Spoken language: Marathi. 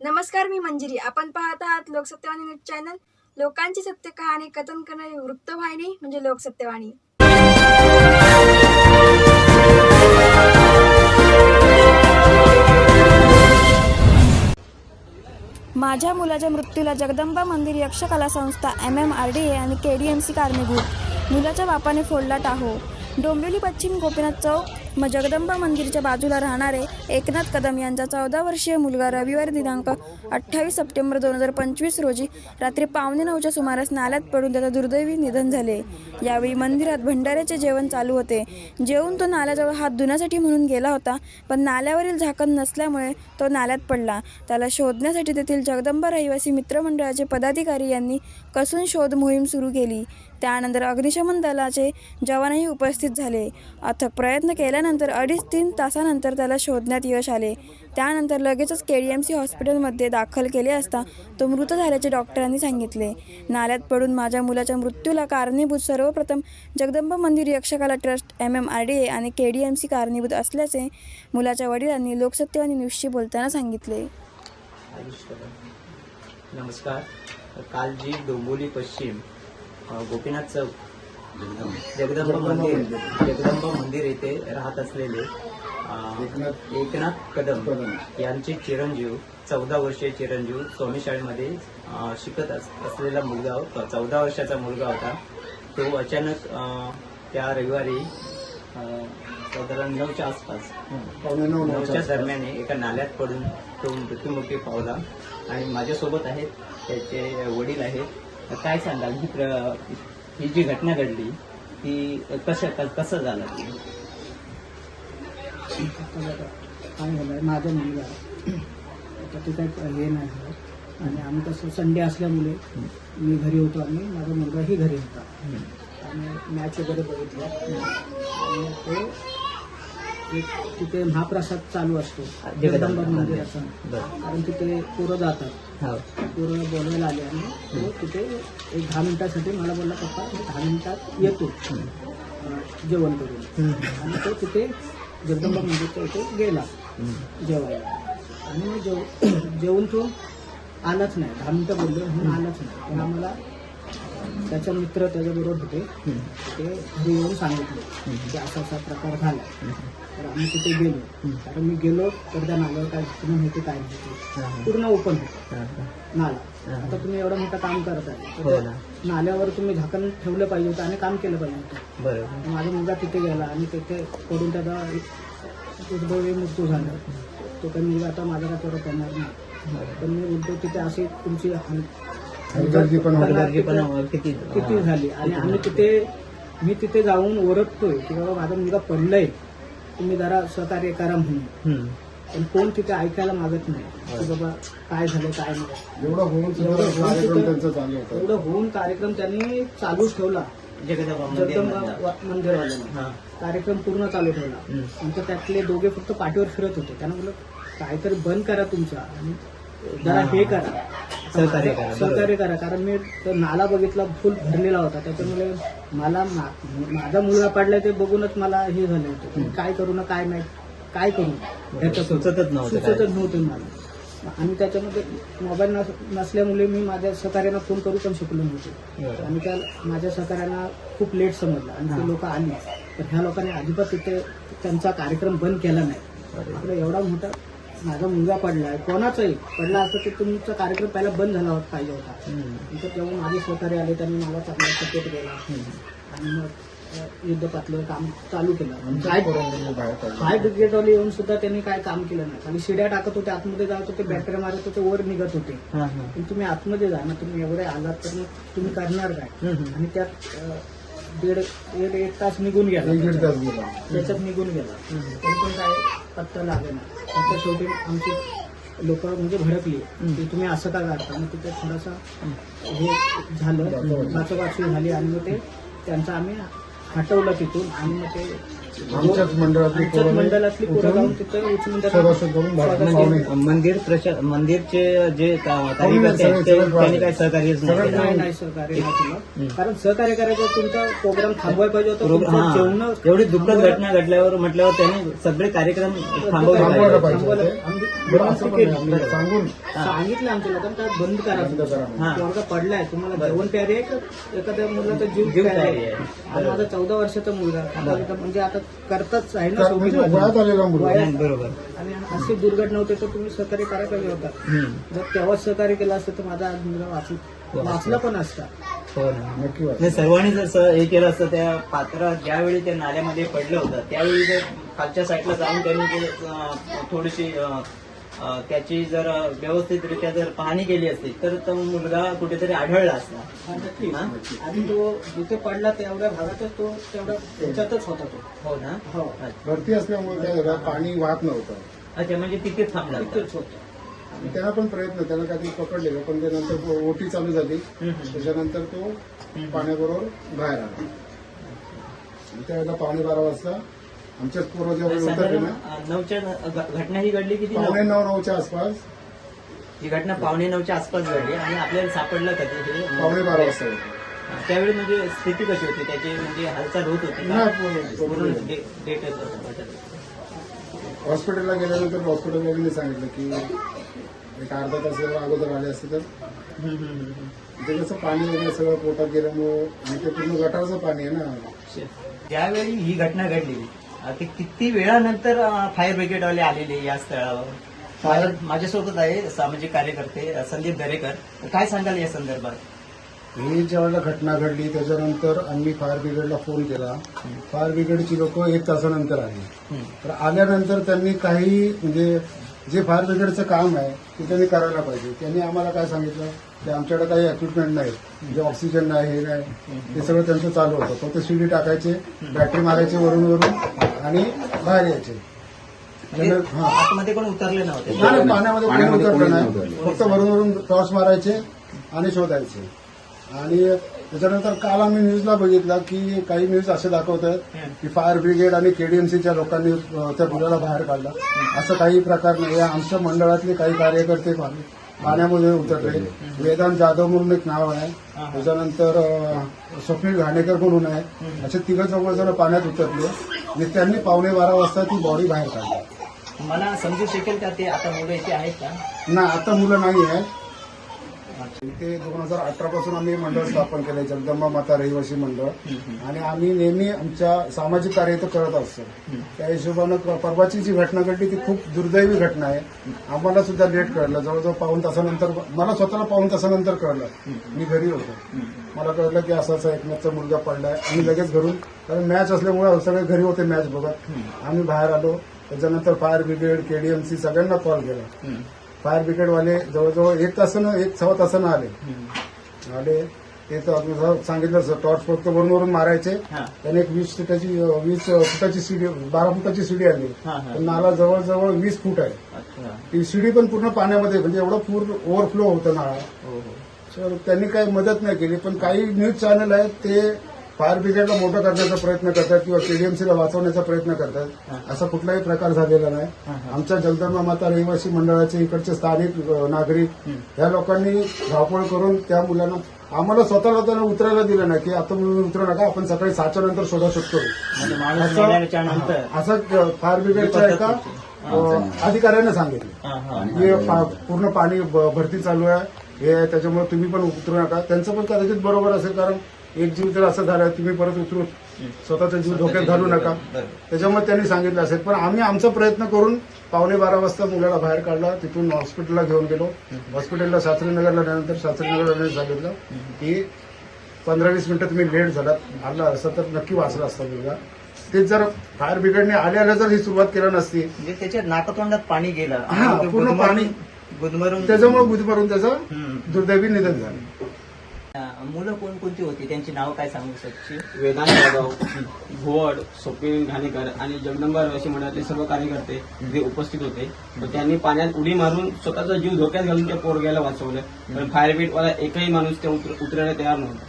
नमस्कार मी मंजिरी. आपण पाहत आहात लोकसत्यवाणी न्यूज चॅनल. लोकांची सत्य कहाणी कथन करणारी वृत्तवाहिनी म्हणजे लोकसत्यवाणी. माझ्या मुलाच्या मृत्यूला जगदंबा मंदिर यक्षकला संस्था M M R D A आणि के डी एम सी कारणीभूत मुलाच्या बापाने फोडला टाहो. डोंबिवली पश्चिम गोपीनाथ चौक मग जगदंबा मंदिरच्या बाजूला राहणारे एकनाथ कदम यांचा चौदा वर्षीय मुलगा रविवार दिनांक अठ्ठावीस सप्टेंबर दोन हजार पंचवीस रोजी रात्री पावणे नऊच्या सुमारास नाल्यात पडून त्याचं दुर्दैवी निधन झाले. यावेळी मंदिरात भंडाऱ्याचे जेवण चालू होते. जेवून तो नाल्याजवळ हात धुण्यासाठी म्हणून गेला होता पण नाल्यावरील झाकण नसल्यामुळे तो नाल्यात पडला. त्याला शोधण्यासाठी तेथील जगदंबा रहिवासी मित्रमंडळाचे पदाधिकारी यांनी कसून शोध मोहीम सुरू केली. त्यानंतर अग्निशमन दलाचे जवानही उपस्थित झाले. अथक प्रयत्न केल्यानंतर अडीच तीन तासानंतर त्याला शोधण्यात यश आले. त्यानंतर लगेचच के डी एम सी हॉस्पिटलमध्ये दाखल केले असता तो मृत झाल्याचे डॉक्टरांनी सांगितले. नाल्यात पडून माझ्या मुलाच्या मृत्यूला कारणीभूत सर्वप्रथम जगदंबा मंदिर यक्षकला trust M M R D A आणि के डी एम सी कारणीभूत असल्याचे मुलाच्या वडिलांनी लोकसत्यवाणी न्यूजशी बोलताना सांगितले. नमस्कार. काल जी डोंबोली पश्चिम गोपीनाथ चौक. जगदंबा मंदिर. जगदंबा मंदिर येथे राहत असलेले एकनाथ कदम यांचे चिरंजीव चौदा वर्षीय चिरंजीव स्वामी शाळेमध्ये शिकत अस- असलेला मुलगा होता. चौदा वर्षाचा मुलगा होता. तो अचानक त्या रविवारी साधारण नऊच्या आसपास नऊच्या दरम्यान एका नाल्यात पडून तो मृत्युमुखी पावला. आणि माझ्यासोबत आहेत त्याचे वडील आहेत. तर काय सांगाल? ही प्र- ही जी घटना घडली ती कसं कसं झालं? ती काय झालंय माझा मुलगा आता ते काही हे नाही. झालं आणि आम्ही कसं संडे असल्यामुळे मी घरी होतो आणि माझा मुलगाही घरी होता. आणि मॅच वगैरे बघितल्या आणि ते एक तिथे महाप्रसाद चालू असतो. जगदंबा मंदिराचा बरं. कारण तिथे पोरं जातात. हो. पोरं बोलवायला आले आणि तो तिथे एक दहा मिनिटासाठी मला बोलला पप्पा मी दहा मिनिटात येतो. जेवण करून. आणि तो तिथे जगदंबा मंदिरच्या इथे गेला. जेवायला. आणि जेव जेवून तो आलाच नाही. दहा मिनिटं बोललो म्हणून आलाच नाही. पण आम्हाला त्याचा मित्र त्याच्याबरोबर होते. ते घरी येऊन सांगितले की असा असा प्रकार झाला. तर आम्ही तिथे गेलो. कारण मी गेलो तर त्या नाल्यावर काय घटना होती काय माहिती पूर्ण ओपन होतं. नाला. आता तुम्ही एवढं मोठं काम करत आहे. हो. नाल्यावर तुम्ही झाकण ठेवलं पाहिजे होतं आणि काम केलं पाहिजे होतं. बरोबर. माझा मुलगा तिथे गेला आणि तिथे पडून त्याचा दुर्दैवी मृत्यू झाला. तो काही मुलगा आता माझा काय परत येणार नाही. पण मी बोलतो तिथे अशी तुमची हाल- हलगर्जीपणा किती किती झाली? आणि आम्ही तिथे मी तिथे जाऊन ओरडतोय की बाबा माझा मुलगा पडलाय. तुम्ही जरा सहकार्य करा म्हणून. हम्म. पण कोण तिथे ऐकायला मागत नाही. की बाबा काय झालं काय नाही. एवढं होऊन सुद्धा एवढं होऊन कार्यक्रम सुद्धा- त्यांचा चालू होता. एवढं होऊन कार्यक्रम त्यांनी चालूच ठेवला. जगदंबा मंदिरवाल्यांनी. हा. कार्यक्रम पूर्ण चालू ठेवला. नंतर त्यातले दोघे फक्त पाठीवर फिरत होते. त्यांना बोललं काहीतरी बंद करा तुमचा आणि जरा हे करा. सहकार्य करा, सहकार्य करा. कारण मी तो नाला बघितला फुल भरलेला होता. त्याच्यामुळे मला मा- माझा मुलगा पडलाय ते बघूनच मला हे झालं होतं. की काय करू ना काय नाही काय करू? ह्याच्यात सुचतच नव्हतं काय. सुचतच नव्हतं मला. आणि त्याच्यामध्ये मोबाईल नस- नसल्यामुळे मी माझ्या सहकार्यांना फोन करू पण शकलो नव्हते. बरं. आणि त्या माझ्या सहकार्यांना खूप लेट समजलं आणि ते लोक आली. तर ह्या लोकांनी अजिबात तिथे त्यांचा कार्यक्रम बंद केला नाही. अरे. आपला एवढा मोठा माझा मुलगा पडलाय कोणाचाही पडला असता तर तुमचा कार्यक्रम पहिला बंद झाला होता पाहिजे होता. नंतर जेव्हा माझे सहकार्य आले त्यांनी मला चांगला सपोर्ट केला. आणि मग युद्ध पातळीवर काम चालू केलं काय ब्रिगेडवाले येऊन सुद्धा त्यांनी काय काम केलं नाही खाली शिड्या टाकत होते आतमध्ये जात होते बॅटऱ्या मारत होते वर निघत होते. पण तुम्ही आतमध्ये जा ना तुम्ही एवढे आलात तर मग तुम्ही करणार काय. आणि त्यात दीड एक एक तास निघून गेला. एक दीड त्याच्यात. तास गेला. त्याच्यात निघून गेला. तरी पण काय पत्ता लागला नाही नंतर शेवटी आमची लोक म्हणजे भडकली. की तुम्ही असं का करता मग तिथे थोडासा हे झालं. वाचवाची झाली आणि मग ते त्यांचं आम्ही हटवलं तिथून आणि मग ते आमच्याच मंडळातली आमच्याच पोरं मंडळातली पोरं उठून जाऊन तिथे उचलून त्यांना सभासद करून बाहेर स्वागत पाहुणे. केलं. मंदिर प्रशा मंदिरचे जे का- पाहुणे कार्यकर्ते आहेत, सगळे- ते- सगळे त्यांनी काही सहकार्यच नाही सगळे केलं. नाही नाही सहकार्य नाही केलं कारण सहकार्य करायचं तुमचा प्रोग्राम थांबवायला पाहिजे होता तुमचं हा. जेवण एवढी दुःखद घटना घडल्यावर म्हटल्यावर त्यांनी सगळे कार्यक्रम थांबवले पाहिजे. पाहिजे थांबवलं. होते. आम्ही- सांगून. सांगितलं आमच्या लोकांना का बंद करा बंद करा. हा. पडलाय तुम्हाला जेवण प्यारे आहे का एखाद्या मुलाचा जीव प्यारे आहे. आणि माझा चौदा वर्षाचा मुलगा आता इथं म्हणजे आता करताच आहे ना म्हणजे वयात आलेला मुलगा. वयात. बरोबर. आणि अशी दुर्घटना होते तर तुम्ही सहकार्य करायला पाहिजे होता हम्म. जर तेव्हाच सहकार्य केलं असतं तर माझा आज मुलगा वाचला. वाचला. पण असता. हो ना. नक्की वाटतं. नाही सर्वांनी जर स- हे केलं असतं त्या पात्र ज्यावेळी ते नाल्यामध्ये पडलं होतं त्यावेळी जर खालच्या साईडला जाऊन त्यांनी ते अं, थोडीशी अं, त्याची जर व्यवस्थितरित्या जर पाहणी केली असती तर तो मुलगा कुठेतरी आढळला असता? आणि तो जिथे पडला तेवढ्या भागातच तो तेवढा त्याच्यातच होता तो. हो ना? हो. भरती असल्यामुळे पाणी वाहत नव्हतं. अच्छा म्हणजे तिथेच थांबला होता. तिथेच होता. त्यांना पण प्रयत्न त्याला काहीतरी पकडलेलं. पण ते नंतर ओटी चालू झाली. त्याच्यानंतर तो पाण्याबरोबर बाहेर आला. त्यावेळेला पावणे बारा वाजता आमच्याच पूर्व जेव्हा उतरले साधारण ना अं, नऊच्या घ- घटना ही घडली किती पावणे नऊ? नऊ नऊच्या आसपास ही घटना पावणे नऊच्या आसपास घडली आणि आपल्याला सापडलं कधी हे पावणे बारा वाजता होतं. त्यावेळी म्हणजे स्थिती कशी होती त्याची म्हणजे हालचाल होत होती का? नाही, पूर्ण- पूर्ण पूर्ण नाही. डे- डेटच होता वाटत. हॉस्पिटलला गेल्यानंतर हॉस्पिटलवाल्यांनी सांगितलं की एक अर्धा तास जर अगोदर आले असते तर हम्म, हम्म, हम्म, हम्म. ते कसं पाणी वगैरे सगळं पोटात गेल्यामुळं आणि ते पूर्ण गटारचं पाणी आहे ना शे- ज्यावेळी ही घटना घडली ते किती वेळानंतर फायर ब्रिगेडवाले आलेले या स्थळावर. माझ्या- माझ्यासोबत आहे सामाजिक कार्यकर्ते संदीप दरेकर. काय सांगाल या संदर्भात? ही ज्यावेळेला घटना घडली त्याच्यानंतर आम्ही फायर ब्रिगेडला फोन केला. फायर ब्रिगेडची लोक एक तासानंतर आली. तर आल्यानंतर त्यांनी काही म्हणजे जे फायर ब्रिगेडचं काम आहे ते त्यांनी करायला पाहिजे. त्यांनी आम्हाला काय सांगितलं? की आमच्याकडे काही इक्विपमेंट नाही. म्हणजे ऑक्सिजन नाही हे नाही. ते सगळं त्यांचं चालू होतं. फक्त सीडी टाकायचे बॅटरी मारायचे वरून वरून आणि बाहेर यायचे. म्हणजे त्यांना- हा. आतमध्ये कोण उतरले नव्हते? नाही, नाही, पाण्यामध्ये कोणी उतरलं नाही. फक्त वरून वरून टॉर्च मारायचे आणि शोधायचे. आणि त्याच्यानंतर काल आम्ही न्यूजला बघितलं की काही न्यूज असे दाखवतात की फायर ब्रिगेड आणि केडीएमसीच्या लोकांनी त्या मुलाला बाहेर काढलं. असं काही प्रकार नाही. आमच्या मंडळातले काही कार्यकर्ते पाणी- पाण्यामध्ये उतरले. वेदांत जाधव म्हणून एक नाव आहे. त्याच्यानंतर स्वप्नील घाणेकर म्हणून आहे. असे तिघ चौघ जण पाण्यात उतरले. आणि त्यांनी पावणे बारा वाजता ती बॉडी बाहेर काढली. मला समजू शकेल का ते आता मुलं इथे आहेत का? ना आता मुलं नाही आहेत. इथे दोन हजार अठरा पासून आम्ही मंडळ स्थापन केलंय जगदंबा माता रहिवासी मंडळ. आणि आम्ही नेहमी आमच्या सामाजिक कार्य तर करत असतो. त्या हिशोबानं परवाची जी घटना घडली ती खूप दुर्दैवी घटना आहे. आम्हाला सुद्धा लेट कळलं. जवळजवळ पाऊन तासानंतर मला स्वतःला पाऊन तासानंतर कळलं. मी घरी होतो. मला कळलं की असा असा एकनाथचा मुलगा पडलाय. आम्ही लगेच घरून कारण मॅच असल्यामुळे सगळे घरी होते मॅच बघत. आम्ही बाहेर आलो. त्याच्यानंतर फायर ब्रिगेड केडीएमसी सगळ्यांना कॉल केला. फायर ब्रिगेडवाले जवळजवळ एक तासानं एक सव्वा तासानं आले. आले ते सांगितलं टॉर्च फक्त वरून वरून मारायचे. त्याने एक वीस फुटाची वीस फुटाची सीडी बारा फुटाची सीडी आली. पण नाला जवळजवळ वीस फूट आहे. ती सीडी पण पूर्ण पाण्यामध्ये म्हणजे एवढं पूर्ण ओव्हरफ्लो होतं नाळा हो हो. त्यांनी काही मदत नाही केली पण काही न्यूज चॅनल आहेत ते फायर ब्रिगेडला मोठं करण्याचा प्रयत्न करतात किंवा केडीएमसीला वाचवण्याचा प्रयत्न करतात असा कुठलाही प्रकार झालेला नाही. आमच्या जगदंबा माता रहिवासी मंडळाचे इकडचे स्थानिक नागरिक या लोकांनी धावपळ करून त्या मुलांना आम्हाला स्वतःला त्यांना उतरायला दिलं नाही की आता मुलं उतरू नका आपण सकाळी सहाच्या नंतर म्हणजे माणूस असं- फायर ब्रिगेडच्या एका अधिकाऱ्याने सांगितलं. पा- पूर्ण पाणी भरती चालू आहे. हे त्याच्यामुळे तुम्ही पण उतरू नका. त्यांचं पण कदाचित बरोबर असेल कारण एक जीव जर असं झालं तुम्ही परत उतरू स्वतःचा जीव धोक्यात घालू नका. त्याच्यामुळे त्यांनी सांगितलं असेल. पण आम्ही आमचा प्रयत्न करून पावणे बारा वाजता मुलाला बाहेर काढला. तिथून हॉस्पिटलला घेऊन गेलो. हॉस्पिटलला शास्त्रीनगरला गेल्यानंतर शास्त्रीनगरला सांगितलं की पंधरा वीस मिनिटं तुम्ही लेट झालात. आला असं तर नक्की वाचला असता मुलगा. ते जर फायर ब्रिगेडने आल्या आल्या जर ही सुरुवात केली नसती. म्हणजे त्याच्या नाकतोंडात पाणी गेलं. पूर्ण गुदमरून- पाणी- गुदमरून त्याच्यामुळे बुधमारून त्याचं. दुर्दैवी निधन झालं. मुलं कोण कोणती होती? त्यांची नाव काय सांगू शकशील? वेदांत जाधव भुवड स्वप्नील घाणेकर आणि जगदंबा रहिवासी मंडळातले सर्व कार्यकर्ते जे उपस्थित होते. त्यांनी पाण्यात उडी मारून स्वतःचा जीव धोक्यात घालून त्या पोरग्याला वाचवलं. पण फायर ब्रिगेडवाला एकही माणूस त्या उतर- उतरायला तयार नव्हता.